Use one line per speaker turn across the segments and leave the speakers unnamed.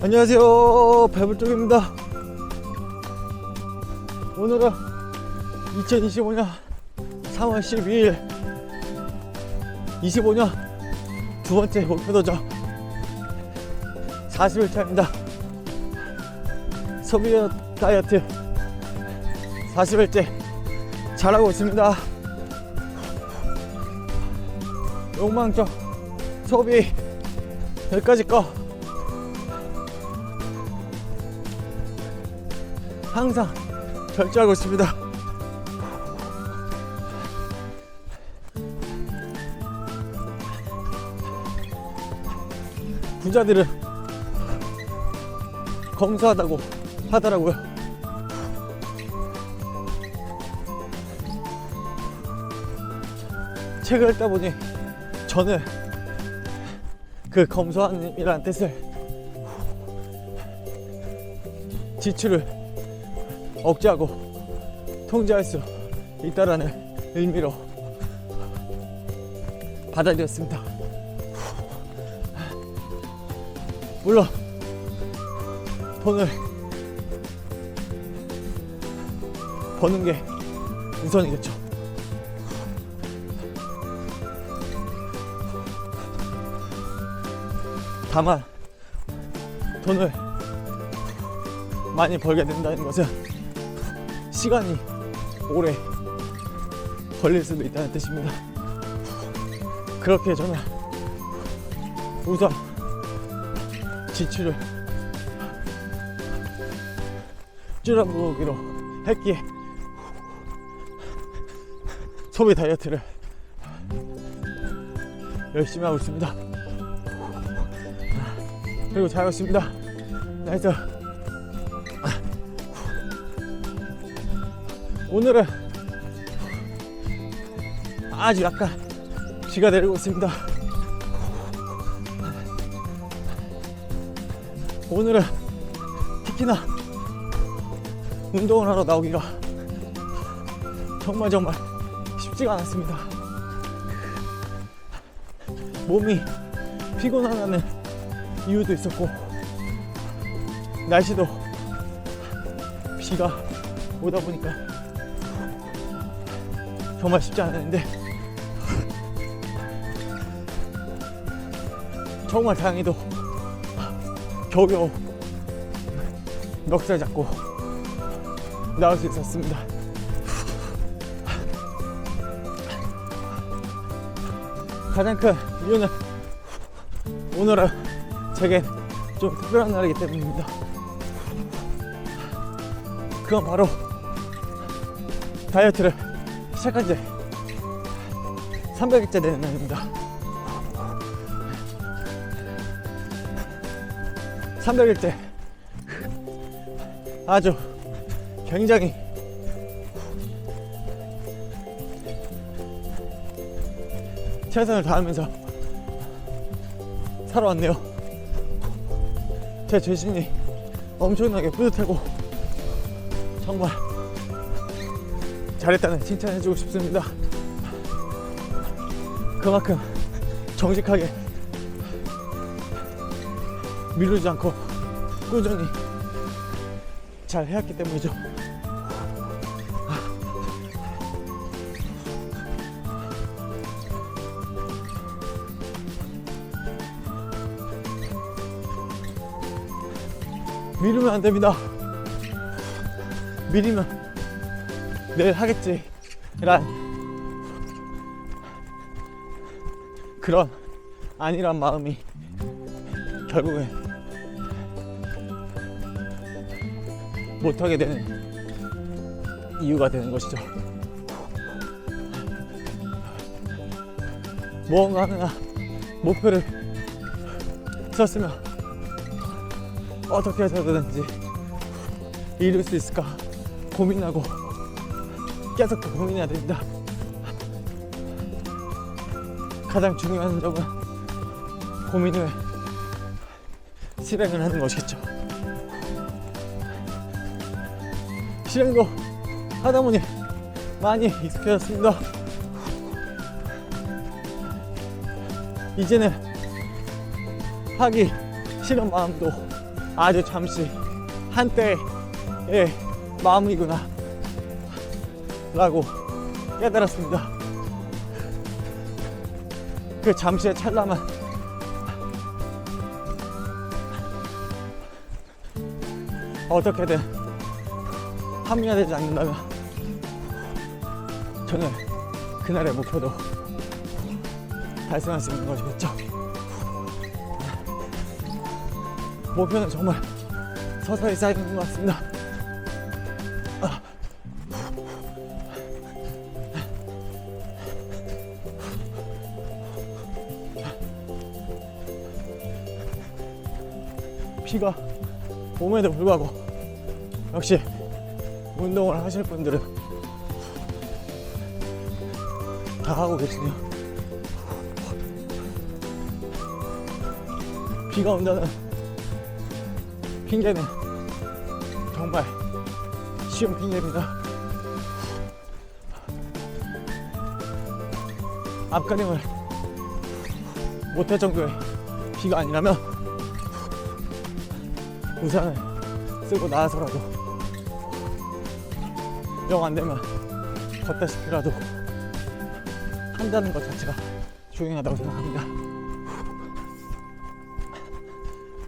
안녕하세요. 배불뚝입니다. 오늘은 2025년 3월 12일 25년 두 번째 목표 도전 40일 차입니다. 소비어 다이어트 40일째 잘하고 있습니다. 욕망적 소비 여기까지 거 항상 절제하고 있습니다. 부자들은 검소하다고 하더라고요. 책을 읽다 보니 저는 그 검소함이라는 뜻을 지출을 억제하고 통제할 수 있다라는 의미로 받아들였습니다. 물론 돈을 버는 게 우선이겠죠. 다만 돈을 많이 벌게 된다는 것은 시간이 오래 걸릴 수도 있다는 뜻입니다. 그렇게 저는 우선 지출을 줄여보기로 했기에 소비 다이어트를 열심히 하고 있습니다. 그리고 잘하고 있습니다. 나이스. 오늘은 아주 약간 비가 내리고 있습니다. 오늘은 특히나 운동을 하러 나오기가 정말 정말 쉽지가 않았습니다. 몸이 피곤하다는 이유도 있었고 날씨도 비가 오다 보니까 정말 쉽지 않았는데 정말 다행히도 겨우겨우 멱살 잡고 나올 수 있었습니다. 가장 큰 이유는 오늘은 제겐 좀 특별한 날이기 때문입니다. 그건 바로 다이어트를 시작한 지 300일째 되는 날입니다. 300일째 아주 굉장히 최선을 다하면서 살아왔네요. 제 자신이 엄청나게 뿌듯하고 정말 잘했다는 칭찬해주고 싶습니다. 그만큼 정직하게 미루지 않고 꾸준히 잘 해왔기 때문이죠. 미루면 안 됩니다. 미리면 내일 하겠지. 란 그런 아니란 마음이 결국엔 못하게 되는 이유가 되는 것이죠. 무언가 하나 목표를 썼으면 어떻게 해서든지 이룰 수 있을까 고민하고 계속 고민해야 됩니다. 가장 중요한 점은 고민을 실행을 하는 것이겠죠. 실행도 하다 보니 많이 익숙해졌습니다. 이제는 하기 싫은 마음도 아주 잠시 한때의 마음이구나 라고 깨달았습니다. 그 잠시의 찰나만 어떻게든 합리화되지 않는다면 저는 그날의 목표도 달성할 수 있는 것이겠죠. 목표는 정말 서서히 쌓이는 것 같습니다. 피가 몸에도 불구하고 역시 운동을 하실 분들은 다 하고 계시네요. 비가 온다는 핑계는 정말 쉬운 핑계입니다. 앞가림을 못할 정도의 비가 아니라면 우산을 쓰고 나와서라도 영 안 되면 걷다시피라도 한다는 것 자체가 중요하다고 생각합니다.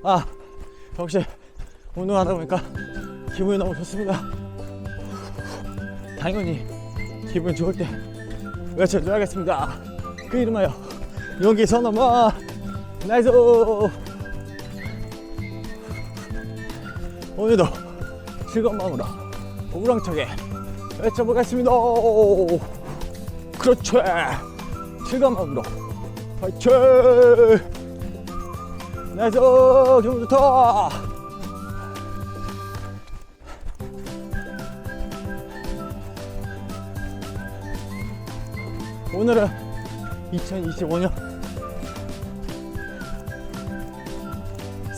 아, 역시 운동하다 보니까 기분이 너무 좋습니다. 당연히 기분 좋을 때 외쳐줘야겠습니다. 그 이름하여 용기 선언마 나이스 오늘도 즐거운 마음으로 우렁차게 외쳐보겠습니다. 그렇지. 즐거운 마음으로 화이팅! 나이스 기분 좋다. 오늘은 2025년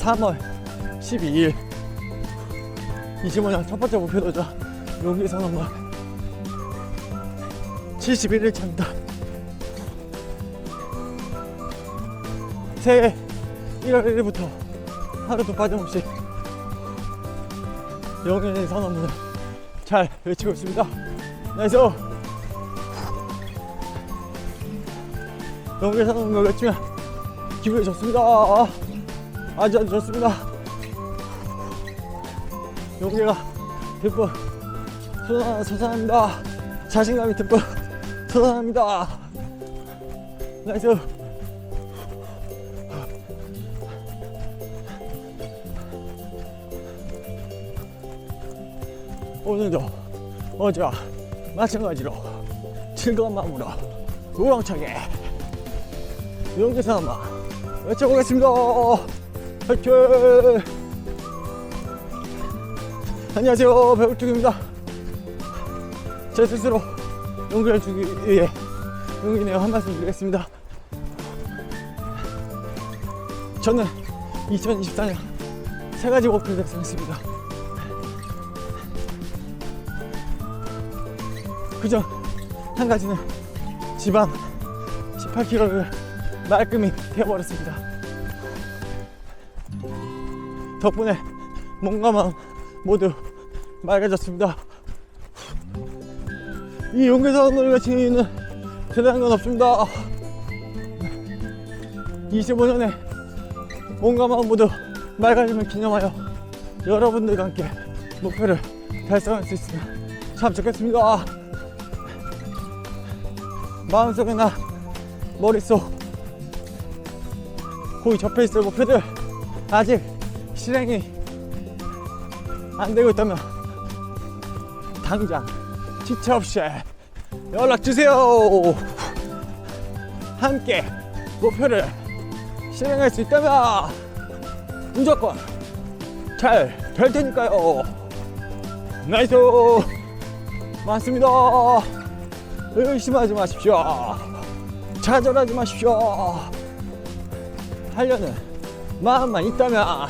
3월 12일 25년 첫 번째 목표도자 용기 선언만 71일 차입니다. 새해 1월 1일부터 하루도 빠짐없이 용기 선언문을 잘 외치고 있습니다. 나이스! 용기 선언문을 외치면 기분이 좋습니다. 아주 아주 좋습니다. 용기가 듬뿍 솟아, 솟아납니다. 자신감이 듬뿍 솟아납니다. 나이스. 오늘도 어제와 마찬가지로 즐거운 마음으로 우렁차게 용기사 한번 외쳐보겠습니다. 화이팅! 안녕하세요 배울뚝입니다. 제 스스로 용기를 주기 위해 용기네요 한 말씀 드리겠습니다. 저는 2024년 세 가지 목표를 달성했습니다. 그중 한 가지는 지방 18kg를 말끔히 태워버렸습니다. 덕분에 몸과 마음 모두 맑아졌습니다. 이 용계산을 외치는 대단한 건 없습니다. 25년에 몸과 마음 모두 맑아짐을 기념하여 여러분들과 함께 목표를 달성할 수 있으면 참 좋겠습니다. 마음속이나 머릿속 거기 접해 있을 목표들 아직 실행이 안 되고 있다면 당장 지체 없이 연락 주세요. 함께 목표를 실행할 수 있다면 무조건 잘 될 테니까요. 나이스 맞습니다. 의심하지 마십시오. 좌절하지 마십시오. 하려는 마음만 있다면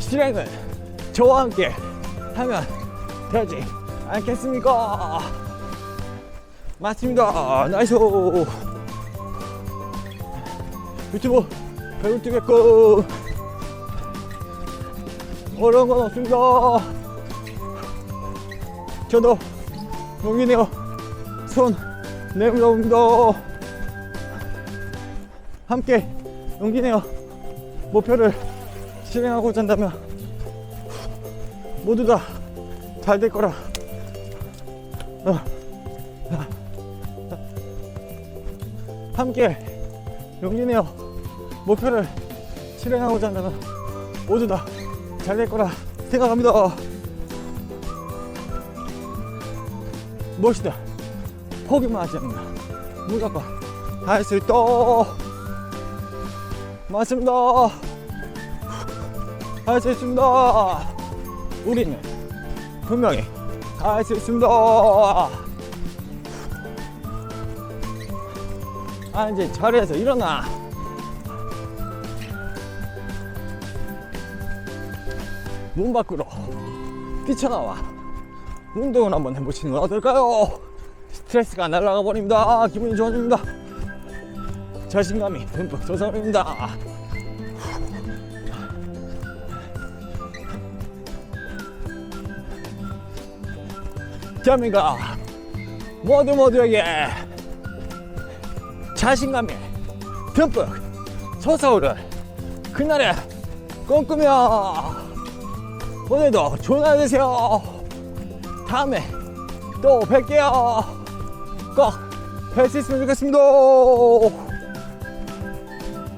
실행을 저와 함께 하면 되지 않겠습니까? 맞습니다. 나이스. 유튜브 배울 뛰겠고 어려운 건 없습니다. 저도 용기 내어 손 내밀어 봅니다. 함께 용기 내어 목표를 실행하고자 한다면 모두 다 잘 될 거라. 어. 함께 용기 내어 목표를 실행하고자 한다면 모두 다 잘 될 거라 생각합니다. 무엇이든 포기만 하지 않는다. 무조건 할 수 있다. 맞습니다. 할 수 있습니다. 우리는 분명히 할수 있습니다. 아, 이제 자리에서 일어나. 문 밖으로 뛰쳐나와. 운동을 한번 해보시는 건 어떨까요? 스트레스가 날아가 버립니다. 기분이 좋아집니다. 자신감이 듬뿍 솟아오릅니다. 대한민국 모두 모두에게 자신감이 듬뿍 솟아오를 그날의 꿈꾸며 오늘도 좋은 하루 되세요. 다음에 또 뵐게요. 꼭 뵐 수 있으면 좋겠습니다.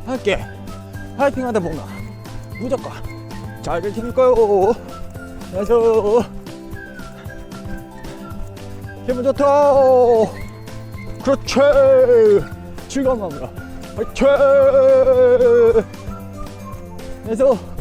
함께 파이팅 하다 보면 무조건 잘 될 테니까요. 안녕하세요. 기분 좋다. 그렇지. 즐거운 마음으로. 파이팅. 안녕하세요.